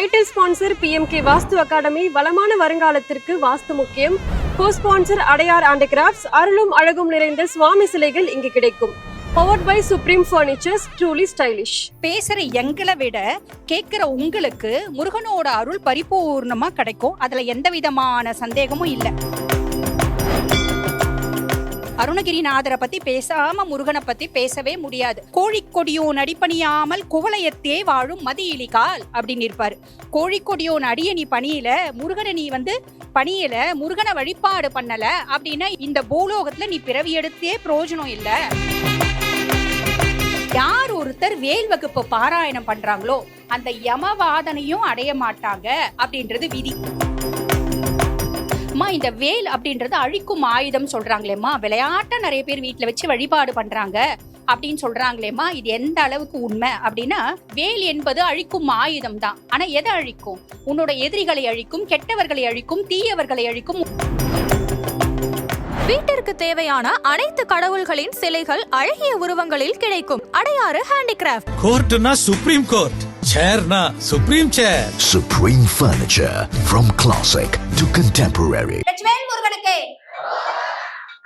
Title sponsor PMK Vastu academy வளமான வருங்காலத்திற்கு வாஸ்து முக்கியம். Co sponsor Adyar and crafts அருளும் அழகும் நிறைந்த சுவாமி சிலைகள் இங்கு கிடைக்கும். Powered by Supreme Furnitures truly stylish பேசுற எங்களை விட கேட்கிற உங்களுக்கு முருகனோட அருள் பரிபூர்ணமா கிடைக்கும். அதுல எந்த விதமான சந்தேகமும் இல்லை. அருணகிரிநாதரை பத்தி பேசாம முருகனை பத்தி பேசவே முடியாது. கோழிக்கொடியோன் அடிப்பணியாமல் குவளையத்தே வாழும் மதியிலிகால் அப்படின்னு இருப்பாரு. கோழிக்கொடியோன் அடிய நீ பணியில முருகனை நீ வந்து பணியில முருகனை வழிபாடு பண்ணல அப்படின்னா இந்த பூலோகத்துல நீ பிறவி எடுத்தே பிரயோஜனம் இல்ல. யார் ஒருத்தர் வேல் வகுப்பு பாராயணம் பண்றாங்களோ அந்த யமவாதனையும் அடைய மாட்டாங்க அப்படின்றது விதி. அம்மா இந்த வேல் அப்படின்றது அழிக்கும் ஆயுதம் சொல்றாங்களேம்மா. விளையாட்டா நிறைய பேர் வீட்ல வச்சு வழிபாடு பண்றாங்க அப்படின்னு சொல்றாங்களேம்மா. இது எந்த அளவுக்கு உண்மை அப்படின்னா வேல் என்பது அழிக்கும் ஆயுதம் தான். ஆனா எதை அழிக்கும்? உன்னோட எதிரிகளை அழிக்கும் கெட்டவர்களை அழிக்கும் தீயவர்களை அழிக்கும். வீட்டிற்கு தேவையான அனைத்து கடவுள்களின் சிலைகள் அழகிய உருவங்களில் கிடைக்கும். அடையாறு ஹேண்டிகிராஃப்ட். கோர்ட்னா Supreme court சேர்னா Supreme chair Supreme Furniture. From classic to contemporary. Vetrivel முருகனுக்கு.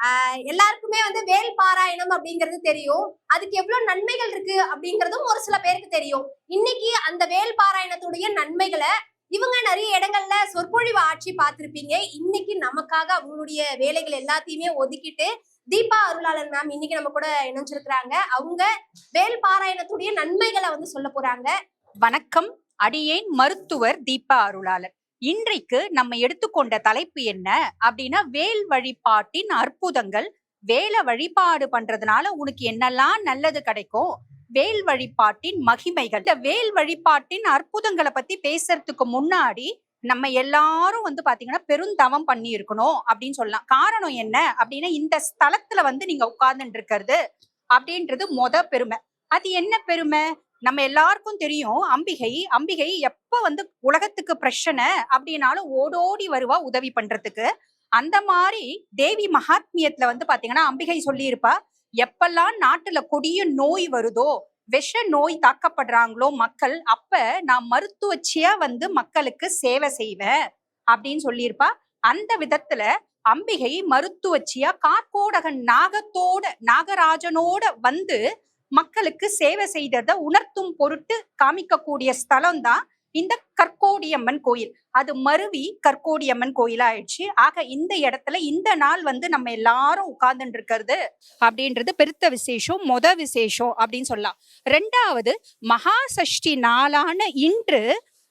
ஆஹ் எல்லாருக்குமே வந்து வேல் பாராயணம் அப்படிங்கிறது தெரியும். அதுக்கு எவ்வளவு நன்மைகள் இருக்கு அப்படிங்கறதும் ஒரு சில பேருக்கு தெரியும். இன்னைக்கு அந்த வேல் பாராயணத்துடைய நன்மைகளை இவங்க நிறைய இடங்கள்ல சொற்பொழிவு ஆட்சி பார்த்திருப்பீங்க. இன்னைக்கு நமக்காக அவங்களுடைய வேலைகள் எல்லாத்தையுமே ஒதுக்கிட்டு தீபா அருளாளன் மேம் இன்னைக்கு நம்ம கூட இணைஞ்சிருக்கிறாங்க. அவங்க வேல் பாராயணத்துடைய நன்மைகளை வந்து சொல்ல போறாங்க. வணக்கம். அடியேன் மருத்துவர் தீபா அருளாளர். இன்றைக்கு நம்ம எடுத்துக்கொண்ட தலைப்பு என்ன அப்படின்னா வேல் வழிபாட்டின் அற்புதங்கள். வேலை வழிபாடு பண்றதுனால உனக்கு என்னெல்லாம் நல்லது கிடைக்கும்? வேல் வழிபாட்டின் மகிமைகள். இந்த வேல் வழிபாட்டின் அற்புதங்களை பத்தி பேசுறதுக்கு முன்னாடி நம்ம எல்லாரும் வந்து பாத்தீங்கன்னா பெருந்தவம் பண்ணி இருக்கணும் அப்படின்னு சொல்லலாம். காரணம் என்ன அப்படின்னா இந்த ஸ்தலத்துல வந்து நீங்க உட்கார்ந்துட்டு இருக்கிறது அப்படின்றது மொத பெருமை. அது என்ன பெருமை? நம்ம எல்லாருக்கும் தெரியும் அம்பிகை. அம்பிகை எப்ப வந்து உலகத்துக்கு பிரச்சனை அப்படின்னாலும் ஓடோடி வருவா உதவி பண்றதுக்கு. அந்த மாதிரி தேவி மகாத்மியத்துல வந்து பாத்தீங்கன்னா அம்பிகை சொல்லியிருப்பா எப்பெல்லாம் நாட்டுல கொடிய நோய் வருதோ விஷ நோய் தாக்கப்படுறாங்களோ மக்கள் அப்ப நான் மருத்துவச்சியா வந்து மக்களுக்கு சேவை செய்வேன் அப்படின்னு சொல்லியிருப்பா. அந்த விதத்துல அம்பிகை மருத்துவச்சியா கார்கோடகன் நாகத்தோட நாகராஜனோட வந்து மக்களுக்கு சேவை செய்ததை உணர்த்தும் பொருட்டு காமிக்கக்கூடிய ஸ்தலம் தான் இந்த கற்கோடியம்மன் கோயில். அது மருவி கற்கோடியம்மன் கோயிலா ஆயிடுச்சு ஆக இந்த இடத்துல இந்த நாள் வந்து நம்ம எல்லாரும் உட்கார்ந்துட்டு இருக்கிறது அப்படின்றது பெருத்த விசேஷம் மொத விசேஷம் அப்படின்னு சொல்லலாம். ரெண்டாவது மகா சஷ்டி நாளான இன்று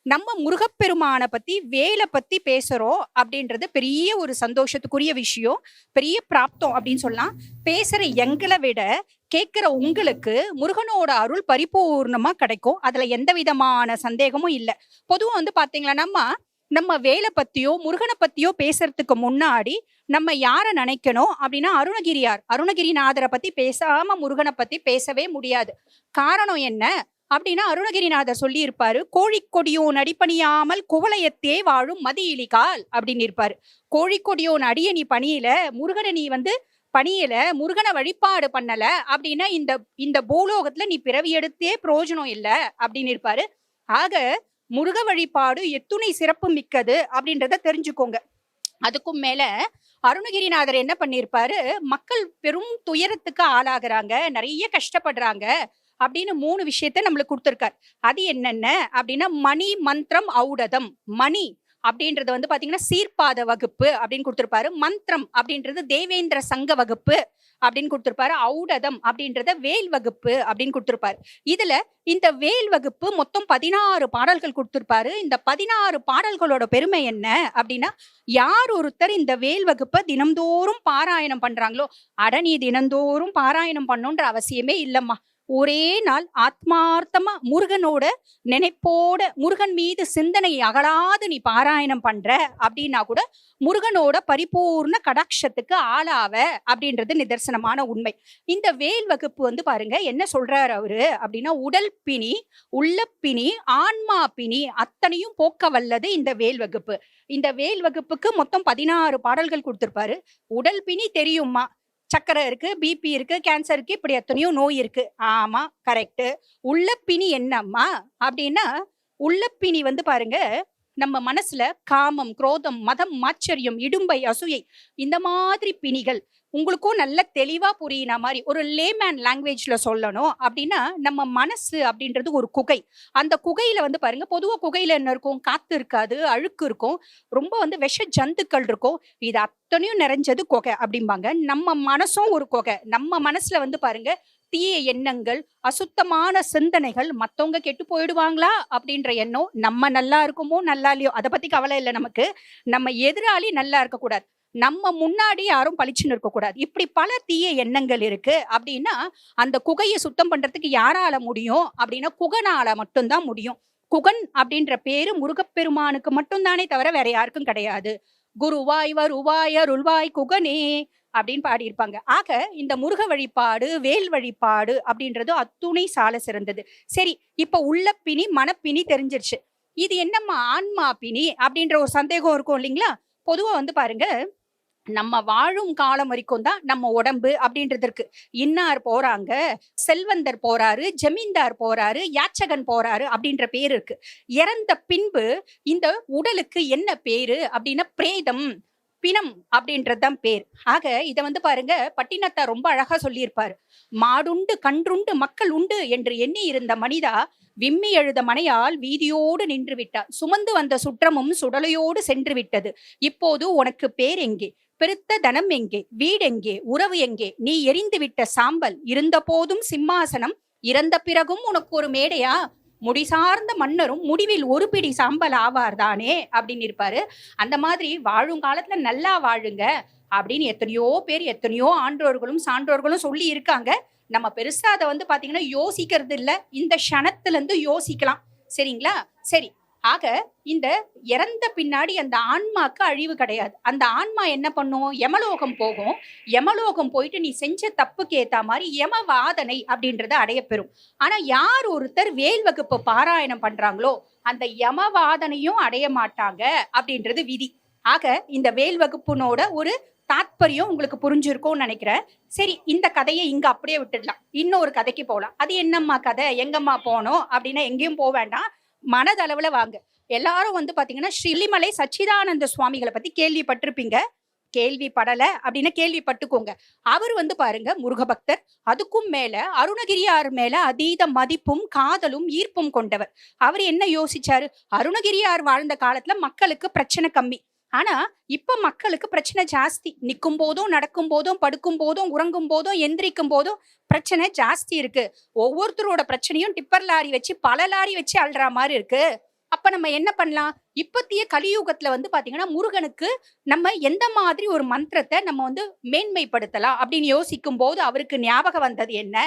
நம்ம முருகப்பெருமானை பத்தி வேலை பத்தி பேசுறோம் அப்படின்றது பெரிய ஒரு சந்தோஷத்துக்குரிய விஷயம் பெரிய பிராப்தம் அப்படின்னு சொல்லலாம். பேசுற எங்களை விட கேட்குற உங்களுக்கு முருகனோட அருள் பரிபூர்ணமா கிடைக்கும். அதுல எந்த விதமான சந்தேகமும் இல்லை. பொதுவாக வந்து பாத்தீங்களா நம்ம நம்ம வேலை பத்தியோ முருகனை பத்தியோ பேசுறதுக்கு முன்னாடி நம்ம யாரை நினைக்கணும் அப்படின்னா அருணகிரியார். அருணகிரிநாதரை பத்தி பேசாம முருகனை பத்தி பேசவே முடியாது. காரணம் என்ன? அப்படின்னா அருணகிரிநாதர் சொல்லி இருப்பாரு கோழிக்கொடியோன் அடிப்பணியாமல் குவளையத்தே வாழும் மதியிலிகால் அப்படின்னு இருப்பாரு. கோழிக்கொடியோன் அடிய நீ பணியில முருகனை நீ வந்து பணியில முருகனை வழிபாடு பண்ணல அப்படின்னா இந்த இந்த பூலோகத்துல நீ பிறவி எடுத்தே பிரயோஜனம் இல்லை அப்படின்னு இருப்பாரு. ஆக முருக வழிபாடு எத்துணை சிறப்பு மிக்கது அப்படின்றத தெரிஞ்சுக்கோங்க. அதுக்கும் மேல அருணகிரிநாதர் என்ன பண்ணியிருப்பாரு மக்கள் பெரும் துயரத்துக்கு ஆளாகிறாங்க நிறைய கஷ்டப்படுறாங்க. அப்படின்னு மூணு விஷயத்த நம்மளுக்கு கொடுத்துருக்காரு. அது என்னென்ன? அப்படின்னா மணி மந்திரம் ஔடதம். மணி அப்படின்றது வந்து பார்த்தீங்கன்னா சீர்பாத வகுப்பு அப்படின்னு கொடுத்துருப்பாரு. மந்திரம் அப்படின்றது தேவேந்திர சங்க வகுப்பு அப்படின்னு கொடுத்துருப்பாரு. ஔடதம் அப்படின்றத வேல் வகுப்பு அப்படின்னு கொடுத்துருப்பாரு. இதுல இந்த வேல் வகுப்பு மொத்தம் பதினாறு பாடல்கள் கொடுத்துருப்பாரு. இந்த பதினாறு பாடல்களோட பெருமை என்ன அப்படின்னா யார் ஒருத்தர் இந்த வேல் வகுப்பை தினம்தோறும் பாராயணம் பண்றாங்களோ அட நீ தினந்தோறும் பாராயணம் பண்ணுன்ற அவசியமே இல்லம்மா. ஒரே நாள் ஆத்மார்த்தமா முருகனோட நினைப்போட முருகன் மீது சிந்தனை அகலாது நீ பாராயணம் பண்ற அப்படின்னா கூட முருகனோட பரிபூர்ண கடாட்சத்துக்கு ஆளாவ அப்படின்றது நிதர்சனமான உண்மை. இந்த வேல் வகுப்பு வந்து பாருங்க என்ன சொல்றாரு அவரு அப்படின்னா உடல் பிணி உள்ள பிணி ஆன்மா பிணி அத்தனையும் போக்க வல்லது இந்த வேல் வகுப்பு. இந்த வேல் வகுப்புக்கு மொத்தம் பதினாறு பாடல்கள் கொடுத்திருப்பாரு. உடல் பிணி தெரியுமா? சக்கரை இருக்குது பிபி இருக்குது கேன்சர் இருக்குது இப்படி எத்தனையோ நோய் இருக்குது ஆமாம் கரெக்டு உள்ள என்னம்மா? அப்படின்னா உள்ளப்பினி வந்து பாருங்கள் நம்ம மனசுல காமம் குரோதம் மதம் மாச்சரியம் இடும்பை அசூயை இந்த மாதிரி பிணிகள் உங்களுக்கும் நல்ல தெளிவா புரியின மாதிரி ஒரு லேமேன் லாங்குவேஜ்ல சொல்லணும். அப்படின்னா நம்ம மனசு அப்படின்றது ஒரு குகை. அந்த குகையில வந்து பாருங்க பொதுவா குகையில என்ன இருக்கும்? காத்து இருக்காது அழுக்கு இருக்கும். ரொம்ப வந்து விஷ ஜந்துக்கள் இருக்கும். இது அத்தனையும் நிறைஞ்சது குகை அப்படிம்பாங்க. நம்ம மனசும் ஒரு குகை. நம்ம மனசுல வந்து பாருங்க தீய எண்ணங்கள் அசுத்தமான சிந்தனைகள் மத்தவங்க கெட்டு போயிடுவாங்களா? அப்படின்ற எண்ணம் நம்ம நல்லா இருக்குமோ நல்லா இல்லையோ அதை பத்தி கவலை இல்லை நமக்கு. நம்ம எதிராளி நல்லா இருக்கக்கூடாது. நம்ம முன்னாடி யாரும் பளிச்சுன்னு இருக்கக்கூடாது. இப்படி பல தீய எண்ணங்கள் இருக்கு. அப்படின்னா அந்த குகையை சுத்தம் பண்றதுக்கு யாரால முடியும்? அப்படின்னா குகனால மட்டும்தான் முடியும். குகன் அப்படின்ற பேரு முருகப்பெருமானுக்கு மட்டும்தானே தவிர வேற யாருக்கும் கிடையாது. குருவாய் வருவாய் அருள்வாய் குகனே அப்படின்னு பாடியிருப்பாங்க. ஆக இந்த முருக வழிபாடு வேல் வழிபாடு அப்படின்றது அத்துணை சால சிறந்தது. சரி இப்ப உள்ள பிணி மனப்பிணி தெரிஞ்சிருச்சு. இது என்னம்மா ஆன்மா பிணி அப்படின்ற ஒரு சந்தேகம் இருக்கும் இல்லைங்களா? பொதுவாக வந்து பாருங்க நம்ம வாழும் காலம் வரைக்கும் தான் நம்ம உடம்பு அப்படின்றது இருக்கு. இன்னார் போறாங்க? செல்வந்தர் போறாரு ஜமீன்தார் போறாரு யாச்சகன் போறாரு அப்படின்ற பேர் இருக்கு. இறந்த பின்பு இந்த உடலுக்கு என்ன பேரு அப்படின்னா பிரேதம் பிணம் அப்படின்றதுதான் பேர். ஆக இதை வந்து பாருங்க பட்டினத்தா ரொம்ப அழகா சொல்லியிருப்பாரு. மாடுண்டு கன்றுண்டு மக்கள் உண்டு என்று எண்ணி இருந்த மனிதா விம்மி எழுத மனையால் வீதியோடு நின்று விட்டார் சுமந்து வந்த சுற்றமும் சுடலையோடு சென்று விட்டது. இப்போது உனக்கு பேர் எங்கே? பெருத்த தனம் எங்கே? வீடெங்கே உறவு எங்கே? நீ எரிந்துவிட்ட சாம்பல் இருந்த போதும் சிம்மாசனம் இறந்த பிறகும் உனக்கு ஒரு மேடையா? முடிசார்ந்த மன்னரும் முடிவில் ஒரு பிடி சாம்பல் ஆவார் தானே? அப்படின்னு இருப்பாரு. அந்த மாதிரி வாழும் காலத்துல நல்லா வாழுங்க அப்படின்னு எத்தனையோ பேர் எத்தனையோ ஆன்றோர்களும் சான்றோர்களும் சொல்லி இருக்காங்க. நம்ம பெருசா அதை வந்து பாத்தீங்கன்னா யோசிக்கிறது இல்லை. இந்த க்ஷணத்துல இருந்து யோசிக்கலாம். சரிங்களா? சரி. ஆக இந்த இறந்த பின்னாடி அந்த ஆன்மாக்கு அழிவு கிடையாது. அந்த ஆன்மா என்ன பண்ணும்? யமலோகம் போகும். யமலோகம் போயிட்டு நீ செஞ்ச தப்புக்கு ஏற்ற மாதிரி யமவாதனை அப்படின்றத அடையப்பெறும். ஆனால் யார் ஒருத்தர் வேல் வகுப்பு பாராயணம் பண்ணுறாங்களோ அந்த யமவாதனையும் அடைய மாட்டாங்க அப்படின்றது விதி. ஆக இந்த வேல் வகுப்புனோட ஒரு தாத்பரியம் உங்களுக்கு புரிஞ்சிருக்கும்னு நினைக்கிறேன். சரி இந்த கதையை இங்க அப்படியே விட்டுடலாம். இன்னொரு கதைக்கு போகலாம் அது என்னம்மா கதை? எங்கம்மா போனோம்? அப்படின்னா எங்கேயும் போக வேண்டாம். மனதளவில் வாங்க. எல்லாரும் வந்து பார்த்தீங்கன்னா ஸ்ரீலிமலை சச்சிதானந்த சுவாமிகளை பற்றி கேள்விப்பட்டிருப்பீங்க. கேள்விப்படலை அப்படின்னா கேள்விப்பட்டுக்கோங்க. அவர் வந்து பாருங்க முருகபக்தர். அதுக்கும் மேல அருணகிரியார் மேல அதீத மதிப்பும் காதலும் ஈர்ப்பும் கொண்டவர். அவர் என்ன யோசிச்சாரு? அருணகிரியார் வாழ்ந்த காலத்துல மக்களுக்கு பிரச்சனை கம்மி. ஆனா இப்ப மக்களுக்கு பிரச்சனை ஜாஸ்தி. நிற்கும் போதும் நடக்கும் போதும் படுக்கும் போதும் உறங்கும் போதும் எந்திரிக்கும் போதும் பிரச்சனை ஜாஸ்தி இருக்கு. ஒவ்வொருத்தரோட பிரச்சனையும் டிப்பர் லாரி வச்சு பல லாரி வச்சு அல்ற மாதிரி இருக்கு. அப்ப நம்ம என்ன பண்ணலாம்? இப்பத்திய கலியுகத்துல வந்து பாத்தீங்கன்னா முருகனுக்கு நம்ம எந்த மாதிரி ஒரு மந்திரத்தை நம்ம வந்து மேன்மைப்படுத்தலாம் அப்படின்னு யோசிக்கும் போது அவருக்கு ஞாபகம் வந்தது என்ன?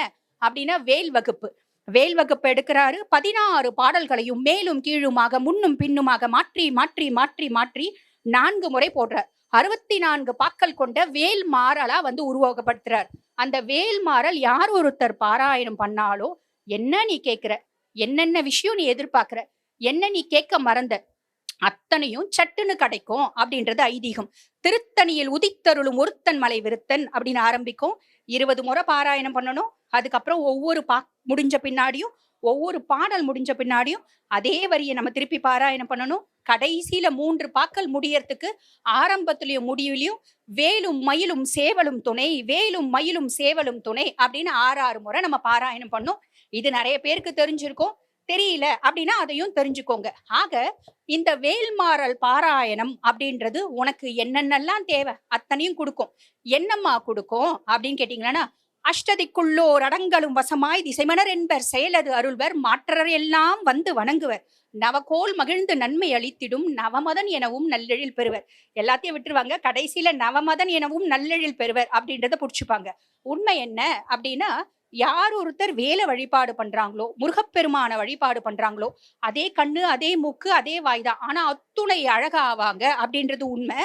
அப்படின்னா வேல் வகுப்பு. வேல் வகுப்பு எடுக்கிறாரு. பதினாறு பாடல்களையும் மேலும் கீழுமாக முன்னும் பின்னுமாக மாற்றி மாற்றி மாற்றி மாற்றி நான்கு முறை போடுறார். அறுபத்தி நான்கு பாக்கள் கொண்ட வேல் மாறலா வந்து உருவகப்படுத்துறார். அந்த வேல் மாறல் யார் ஒருத்தர் பாராயணம் பண்ணாலும் என்ன நீ கேக்குற என்னென்ன விஷயம் நீ எதிர்பார்க்கிற? என்ன நீ கேட்க மறந்த? அத்தனையும் சட்டுன்னு கிடைக்கும் அப்படின்றது ஐதீகம். திருத்தணியில் உதித்தருளும் ஒருத்தன் மலை விருத்தன் அப்படின்னு ஆரம்பிக்கும். இருபது முறை பாராயணம் பண்ணணும். அதுக்கப்புறம் ஒவ்வொரு பா முடிஞ்ச பின்னாடியும் ஒவ்வொரு பாடல் முடிஞ்ச பின்னாடியும் அதே வரியை நம்ம திருப்பி பாராயணம் பண்ணணும். கடைசியில மூன்று பாக்கள் முடியறதுக்கு ஆரம்பத்திலயும் முடிவுலையும் வேலும் மயிலும் சேவலும் துணை வேலும் மயிலும் சேவலும் துணை அப்படின்னு ஆறு ஆறு முறை நம்ம பாராயணம் பண்ணோம். இது நிறைய பேருக்கு தெரிஞ்சிருக்கும். தெரியல அப்படின்னா அதையும் தெரிஞ்சுக்கோங்க. ஆக இந்த வேல்மாறல் பாராயணம் அப்படின்றது உனக்கு என்னென்னலாம் தேவை அத்தனையும் கொடுக்கும். என்னம்மா கொடுக்கும் அப்படின்னு கேட்டீங்கன்னா அஷ்டதிக்குள்ளோர் அடங்களும் வசமாய் திசைமணர் என்பர் செயலது அருள்வர் மாற்றர் எல்லாம் வந்து வணங்குவர். நவகோல் மகிழ்ந்து நன்மை அளித்திடும் நவமதன் எனவும் நல்லெழில் பெறுவர். எல்லாத்தையும் விட்டுருவாங்க. கடைசியில நவமதன் எனவும் நல்லெழில் பெறுவர் அப்படின்றத புடிச்சுப்பாங்க. உண்மை என்ன அப்படின்னா யார் ஒருத்தர் வேலை வழிபாடு பண்றாங்களோ முருகப்பெருமான வழிபாடு பண்றாங்களோ அதே கண்ணு அதே மூக்கு அதே வாய்தான் ஆனா அத்துணை அழகாவாங்க அப்படின்றது உண்மை.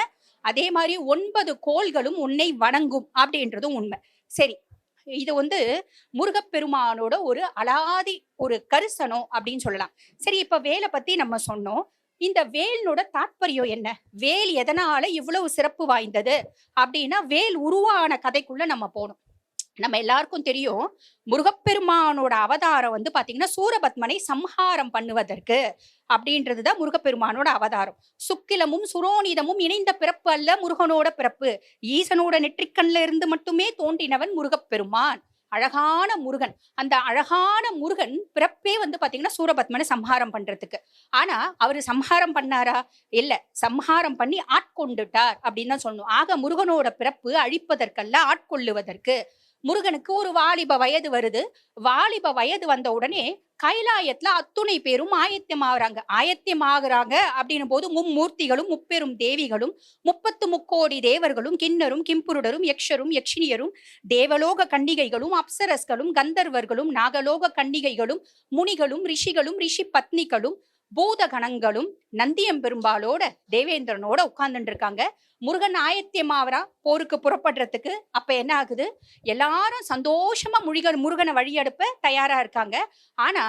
அதே மாதிரி ஒன்பது கோள்களும் உன்னை வணங்கும் அப்படின்றதும் உண்மை. சரி இது வந்து முருகப்பெருமானோட ஒரு அலாதி ஒரு கரிசனம் அப்படின்னு சொல்லலாம். சரி இப்ப வேலை பத்தி நம்ம சொன்னோம். இந்த வேலினோட தாத்பரியம் என்ன? வேல் எதனால இவ்வளவு சிறப்பு வாய்ந்தது? அப்படின்னா வேல் உருவான கதைக்குள்ள நம்ம போனோம் நம்ம எல்லாருக்கும் தெரியும் முருகப்பெருமானோட அவதாரம் வந்து பாத்தீங்கன்னா சூரபத்மனை சம்ஹாரம் பண்ணுவதற்கு அப்படின்றதுதான் முருகப்பெருமானோட அவதாரம். சுக்கிலமும் சுரோனிதமும் இணைந்த பிறப்பு அல்ல முருகனோட பிறப்பு. ஈசனோட நெற்றிக்கண்ல இருந்து மட்டுமே தோன்றினவன் முருகப்பெருமான். அழகான முருகன். அந்த அழகான முருகன் பிறப்பே வந்து பாத்தீங்கன்னா சூரபத்மனை சம்ஹாரம் பண்றதுக்கு. ஆனா அவர் சம்ஹாரம் பண்ணாரா? இல்ல. சம்ஹாரம் பண்ணி ஆட்கொண்டுட்டார் அப்படின்னு தான் சொல்லணும். ஆக முருகனோட பிறப்பு அழிப்பதற்கல்ல ஆட்கொள்ளுவதற்கு. முருகனுக்கு ஒரு வாலிப வயது வருது. வாலிப வயது வந்த உடனே கைலாயத்துல அத்துணை பேரும் ஆயத்தியமாகறாங்க ஆயத்தியமாகறாங்க அப்படின்னும் போது மும்மூர்த்திகளும் முப்பெரும் தேவிகளும் முப்பத்து முக்கோடி தேவர்களும் கிண்ணரும் கிம்புருடரும் யக்ஷரும் யக்ஷினியரும் தேவலோக கண்டிகைகளும் அப்சரஸ்களும் கந்தர்வர்களும் நாகலோக கண்டிகைகளும் முனிகளும் ரிஷிகளும் ரிஷி பத்னிகளும் பூத கணங்களும் நந்தியம் பெரும்பாலோட தேவேந்திரனோட உட்கார்ந்துட்டு இருக்காங்க முருகன் ஆயத்தியமாவரா போருக்கு புறப்படுறதுக்கு அப்ப என்ன ஆகுது? எல்லாரும் சந்தோஷமா முழிகள் முருகனை வழியெடுப்ப தயாரா இருக்காங்க. ஆனா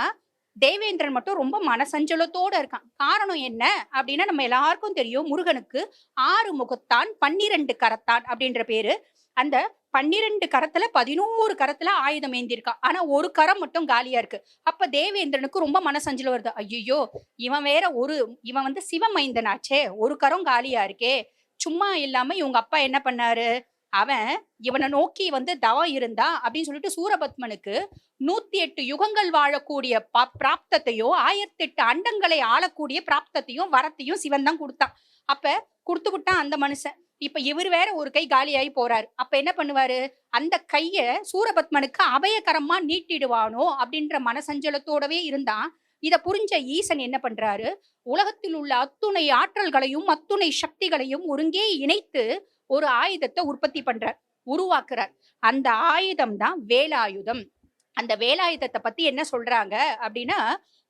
தேவேந்திரன் மட்டும் ரொம்ப மனசஞ்சலத்தோட இருக்கான். காரணம் என்ன அப்படின்னா நம்ம எல்லாருக்கும் தெரியும் முருகனுக்கு ஆறு முகத்தான் பன்னிரண்டு கரத்தான் அப்படின்ற பேரு. அந்த பன்னிரெண்டு கரத்துல பதினோரு கரத்துல ஆயுதம் ஏந்திருக்கா. ஆனா ஒரு கரம் மட்டும் காலியா இருக்கு. அப்ப தேவேந்திரனுக்கு ரொம்ப மனசஞ்சல வருது. ஐயோ இவன் வேற ஒரு இவன் வந்து சிவமைந்தனாச்சே ஒரு கரம் காலியா இருக்கே. சும்மா இல்லாம இவங்க அப்பா என்ன பண்ணாரு? அவன் இவனை நோக்கி வந்து தவம் இருந்தா அப்படின்னு சொல்லிட்டு சூரபத்மனுக்கு நூத்தி எட்டு யுகங்கள் வாழக்கூடிய பிராப்தத்தையும் ஆயிரத்தி எட்டு அண்டங்களை ஆளக்கூடிய பிராப்தத்தையும் வரத்தையும் சிவன் தான் கொடுத்தான். அப்ப கொடுத்து விட்டான் அந்த மனுஷன். இப்ப இவர் வேற ஒரு கை காலியாகி போறாரு. அப்ப என்ன பண்ணுவாரு? அந்த கைய சூரபத்மனுக்கு அபயகரமா நீட்டிடுவானோ அப்படின்ற மனசஞ்சலத்தோடவே இருந்தான் இத புரிஞ்ச ஈசன் என்ன பண்றாரு? உலகத்தில் உள்ள அத்துணை ஆற்றல்களையும் அத்துணை சக்திகளையும் ஒருங்கே இணைத்து ஒரு ஆயுதத்தை உற்பத்தி பண்றார் உருவாக்குறார். அந்த ஆயுதம் தான் வேலாயுதம். அந்த வேலாயுதத்தை பத்தி என்ன சொல்றாங்க அப்படின்னா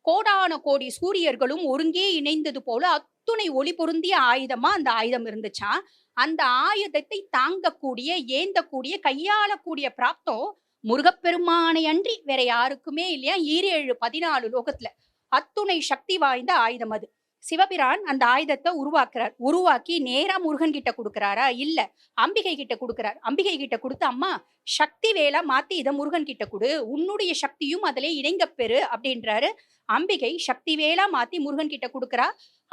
கோடான கோடி சூரியர்களும் ஒருங்கே இணைந்தது போல அத்துணை ஒளி பொருந்திய ஆயுதமா அந்த ஆயுதம் இருந்துச்சாம் அந்த ஆயுதத்தை தாங்கக்கூடிய ஏந்தக்கூடிய கையாளக்கூடிய பிராப்தம் முருகப்பெருமானை அன்றி வேற யாருக்குமே இல்லையா? ஈரேழு பதினாலு லோகத்துல. அத்துணை சக்தி வாய்ந்த ஆயுதம் அது. சிவபிரான் அந்த ஆயுதத்தை உருவாக்குறார். உருவாக்கி நேரா முருகன் கிட்ட கொடுக்கறாரா? இல்ல. அம்பிகை கிட்ட கொடுக்கறார். அம்பிகை கிட்ட கொடுத்து அம்மா சக்தி வேலா மாத்தி இதை முருகன் கிட்ட கொடு. உன்னுடைய சக்தியும் அதுல இணைங்க பெறு அப்படின்றாரு. அம்பிகை சக்தி வேலா மாத்தி முருகன் கிட்ட கொடுக்கறா.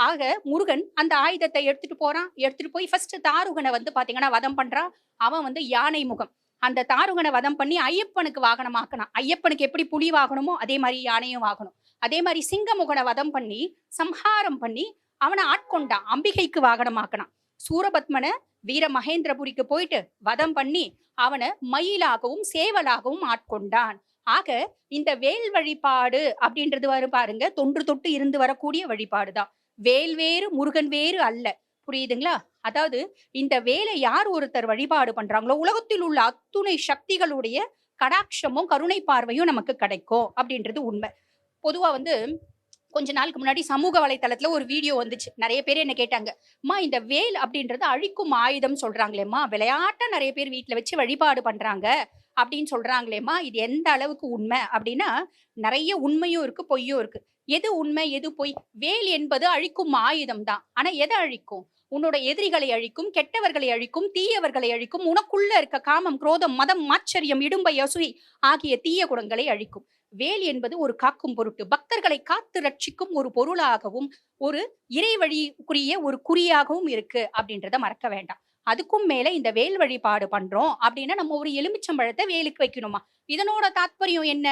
ஆக முருகன் அந்த ஆயுதத்தை எடுத்துட்டு போறான். எடுத்துட்டு போய் ஃபர்ஸ்ட் தாருகனை வந்து பாத்தீங்கன்னா வதம் பண்றான். அவன் வந்து யானை முகம். அந்த தாருகனை வதம் பண்ணி ஐயப்பனுக்கு வாகனமாக்கினான் ஐயப்பனுக்கு எப்படி புலி வாகனமோ அதே மாதிரி யானையும் வாகனம். அதே மாதிரி சிங்கமுகனை வதம் பண்ணி சம்ஹாரம் பண்ணி அவனை ஆட்கொண்டான். அம்பிகைக்கு வாகனமாக்கினான் சூரபத்மனை வீர மகேந்திரபுரிக்கு போயிட்டு வதம் பண்ணி அவனை மயிலாகவும் சேவலாகவும் ஆட்கொண்டான். ஆக இந்த வேல் வழிபாடு அப்படின்றது வரும் பாருங்க. தொன்று தொட்டு இருந்து வரக்கூடிய வழிபாடுதான். வேல் வேறு முருகன் வேறு அல்ல. புரியுதுங்களா? அதாவது இந்த வேலை யார் ஒருத்தர் வழிபாடு பண்றாங்களோ உலகத்தில் உள்ள அத்துணை சக்திகளுடைய கடாட்சமும் கருணை பார்வையும் நமக்கு கிடைக்கும் அப்படின்றது உண்மை. பொதுவா வந்து கொஞ்ச நாளுக்கு முன்னாடி சமூக வலைத்தளத்துல ஒரு வீடியோ வந்துச்சு. நிறைய பேர் என்ன கேட்டாங்க அம்மா இந்த வேல் அப்படின்றது அழிக்கும் ஆயுதம் சொல்றாங்களேம்மா. விளையாட்டா நிறைய பேர் வீட்டுல வச்சு வழிபாடு பண்றாங்க அப்படின்னு சொல்றாங்களேம்மா. இது எந்த அளவுக்கு உண்மை அப்படின்னா நிறைய உண்மையும் இருக்கு பொய்யும் இருக்கு. எது உண்மை எது பொய்? வேல் என்பது அழிக்கும் ஆயுதம் தான் ஆனா எதை அழிக்கும்? உன்னோட எதிரிகளை அழிக்கும் கெட்டவர்களை அழிக்கும் தீயவர்களை அழிக்கும் உனக்குள்ள இருக்க காமம் குரோதம் மதம் ஆச்சரியம் இடும்பை அசூய் ஆகிய தீய குணங்களை அழிக்கும். வேல் என்பது ஒரு காக்கும் பொருட்டு பக்தர்களை காத்து ரட்சிக்கும் ஒரு பொருளாகவும் ஒரு இறை வழிக்குரிய ஒரு குறியாகவும் இருக்கு அப்படின்றத மறக்க வேண்டாம். அதுக்கும் மேல இந்த வேல் வழிபாடு பண்றோம் அப்படின்னா நம்ம ஒரு எலுமிச்சம்பழத்தை வேலுக்கு வைக்கணுமா? இதனோட தாத்பரியம் என்ன?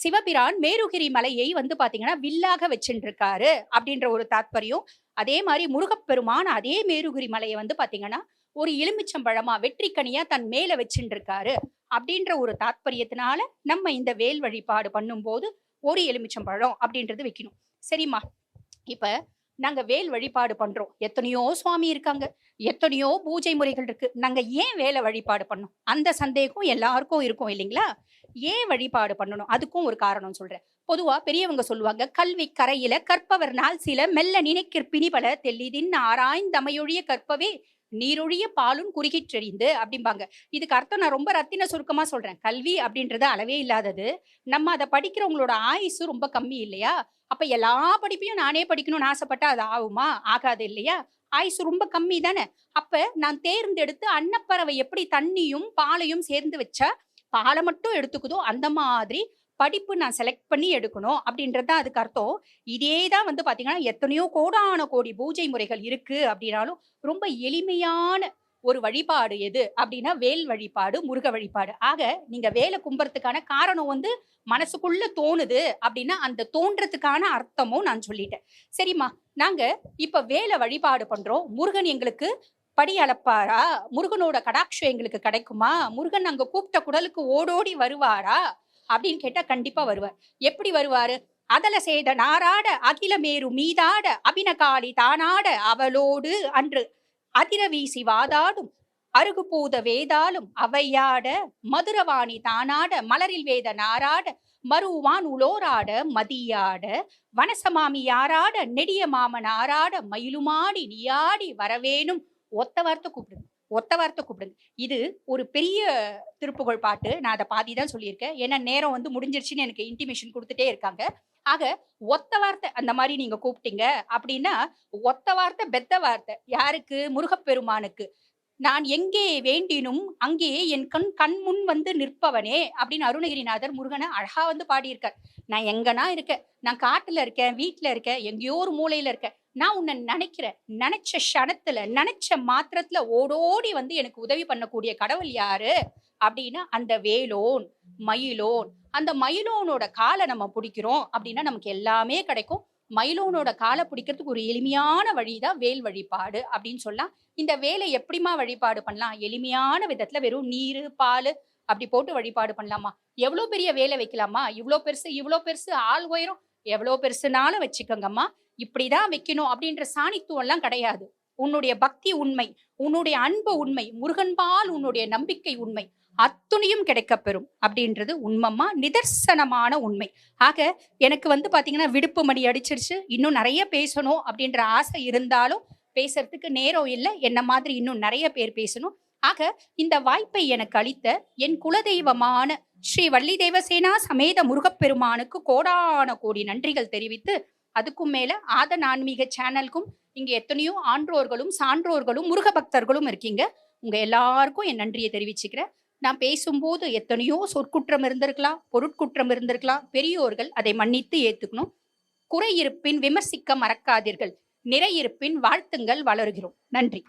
சிவபிரான் மேருகிரி மலையை வந்து பாத்தீங்கன்னா வில்லாக வச்சுருக்காரு அப்படின்ற ஒரு தாத்பரியம். அதே மாதிரி முருகப்பெருமான் அதே மேருகிரி மலையை வந்து பாத்தீங்கன்னா ஒரு எலுமிச்சம்பழமா வெற்றிக்கனியா தன் மேல வச்சுருக்காரு அப்படின்ற ஒரு தாத்பரியத்தினால நம்ம இந்த வேல் வழிபாடு பண்ணும்போது ஒரு எலுமிச்சம்பழம் அப்படின்றது வைக்கணும். சரிம்மா. இப்ப நாங்க வேல் வழிபாடு பண்றோம். எத்தனையோ சுவாமி இருக்காங்க. எத்தனையோ பூஜை முறைகள் இருக்கு. நாங்க ஏன் வேலை வழிபாடு பண்ணோம்? அந்த சந்தேகம் எல்லாருக்கும் இருக்கும் இல்லைங்களா? ஏன் வழிபாடு பண்ணணும்? அதுக்கும் ஒரு காரணம் சொல்றேன். பொதுவா பெரியவங்க சொல்லுவாங்க கல்வி கரையில கற்பவர் நாள் சில மெல்ல நினைக்கிற்பினி பல தெல்லிதின் ஆராய்ந்தமையொழிய கற்பவே நீரொழிய பாலும் குறுகிற்றெறிந்து அப்படிம்பாங்க. இதுக்கு அர்த்தம் நான் ரொம்ப ரத்தின சுருக்கமா சொல்றேன். கல்வி அப்படின்றது அளவே இல்லாதது. நம்ம அதை படிக்கிறவங்களோட ஆயுசு ரொம்ப கம்மி இல்லையா? அப்ப எல்லா படிப்பையும் நானே படிக்கணும்னு ஆசைப்பட்டா அது ஆகுமா? ஆகாது இல்லையா? ஆயுசு ரொம்ப கம்மி தானே? அப்ப நான் தேர்ந்தெடுத்து அன்னப்பறவை எப்படி தண்ணியும் பாலையும் சேர்ந்து வச்சா பாலை மட்டும் எடுத்துக்குதோ அந்த மாதிரி படிப்பு நான் செலக்ட் பண்ணி எடுக்கணும் அப்படின்றது தான் அதுக்கு அர்த்தம். இதே தான் வந்து பார்த்தீங்கன்னா எத்தனையோ கோடான கோடி பூஜை முறைகள் இருக்குது அப்படின்னாலும் ரொம்ப எளிமையான ஒரு வழிபாடு எது அப்படின்னா வேல் வழிபாடு முருக வழிபாடு. ஆக நீங்க வேலை கும்புறதுக்கான காரணம் வந்து மனசுக்குள்ள தோணுது அப்படின்னா அந்த தோன்றதுக்கான அர்த்தமும் நான் சொல்லிட்டேன். சரிம்மா நாங்க இப்ப வேலை வழிபாடு பண்றோம். முருகன் எங்களுக்கு படி அளப்பாரா? முருகனோட கடாட்சம் எங்களுக்கு கிடைக்குமா? முருகன் அங்க கூப்பிட்ட குடலுக்கு ஓடோடி வருவாரா? அப்படின்னு கேட்டா கண்டிப்பா வருவார். எப்படி வருவாரு? அதல செய்த நாராட அகிலமேரு மீதாட அபினகாளி தானாட அவளோடு அன்று அதிர வீசி வாதாடும் அருகுபூத வேதாலும் அவையாட மதுரவாணி தானாட மலரில் வேத நாராட மருவான் உலோராட மதியாட வனசமாமி யாராட நெடிய மாமன் ஆராட மயிலுமாடி நீயாடி வரவேணும். ஒத்த வார்த்தை கூப்பிடுங்க. ஒத்த வார்த்தை கூப்பிடுங்க. இது ஒரு பெரிய திருப்புகழ் பாட்டு. நான் அதை பாதி தான் சொல்லியிருக்கேன். ஏன்னா நேரம் வந்து முடிஞ்சிருச்சுன்னு எனக்கு இன்டிமேஷன் கொடுத்துட்டே இருக்காங்க. ஆக ஒத்த வார்த்தை அந்த மாதிரி நீங்க கூப்பிட்டீங்க அப்படின்னா ஒத்த வார்த்தை பெத்த வார்த்தை. யாருக்கு? முருகப்பெருமானுக்கு. நான் எங்கே வேண்டினும் அங்கே என் கண் கண் முன் வந்து நிற்பவனே அப்படின்னு அருணகிரிநாதர் முருகனை அழகா வந்து பாடியிருக்கார். நான் எங்கன்னா இருக்கேன். நான் காட்டுல இருக்கேன் வீட்டுல இருக்கேன் எங்கேயோ ஒரு மூலையில இருக்கேன். நான் உன்னை நினைக்கிறேன். நினைச்ச க்ஷணத்துல நினைச்ச மாத்திரத்துல ஓடோடி வந்து எனக்கு உதவி பண்ணக்கூடிய கடவுள் யாரு? அப்படின்னா அந்த வேலோன் மயிலோன். அந்த மயிலோனோட காலை நம்ம பிடிக்கிறோம் அப்படின்னா நமக்கு எல்லாமே கிடைக்கும். மயிலோனோட காலை பிடிக்கிறதுக்கு ஒரு எளிமையான வழிதான் வேல் வழிபாடு அப்படின்னு சொல்லலாம். இந்த வேலை எப்படிமா வழிபாடு பண்ணலாம்? எளிமையான விதத்துல வெறும் நீர் பால் அப்படி போட்டு வழிபாடு பண்ணலாமா? எவ்வளோ பெரிய வேலை வைக்கலாமா? இவ்வளோ பெருசு இவ்வளோ பெருசு ஆள் உயரம் எவ்வளோ பெருசுனாலும் வச்சுக்கோங்கம்மா. இப்படிதான் வைக்கணும் அப்படின்ற சாணித்துவம் எல்லாம் கிடையாது. உன்னுடைய பக்தி உண்மை உன்னுடைய அன்பு உண்மை முருகன்பால் உன்னுடைய நம்பிக்கை உண்மை அத்துணையும் கிடைக்கப்பெறும் அப்படின்றது உண்மமா நிதர்சனமான உண்மை. ஆக எனக்கு வந்து பாத்தீங்கன்னா விடுப்பு மணி அடிச்சிருச்சு. இன்னும் நிறைய பேசணும் அப்படின்ற ஆசை இருந்தாலும் பேசுறதுக்கு நேரம் இல்லை. என்ன மாதிரி இன்னும் நிறைய பேர் பேசணும். ஆக இந்த வாய்ப்பை எனக்கு அளித்த என் குலதெய்வமான ஸ்ரீ வள்ளி தேவசேனா சமேத முருகப்பெருமானுக்கு கோடான கோடி நன்றிகள் தெரிவித்து அதுக்கும் மேல ஆத ஆன்மீக சேனலுக்கும் இங்க எத்தனையோ ஆன்றோர்களும் சான்றோர்களும் முருக பக்தர்களும் இருக்கீங்க. உங்க எல்லாருக்கும் என் நன்றியை தெரிவிச்சுக்கிறேன். நான் பேசும்போது எத்தனையோ சொற்குற்றம் இருந்திருக்கலாம் பொருட்குற்றம் இருந்திருக்கலாம் பெரியோர்கள் அதை மன்னித்து ஏத்துக்கணும். குறை இருப்பின் விமர்சிக்க மறக்காதீர்கள். நிறை இருப்பின் வாழ்த்துங்கள் வளருகிறோம். நன்றி.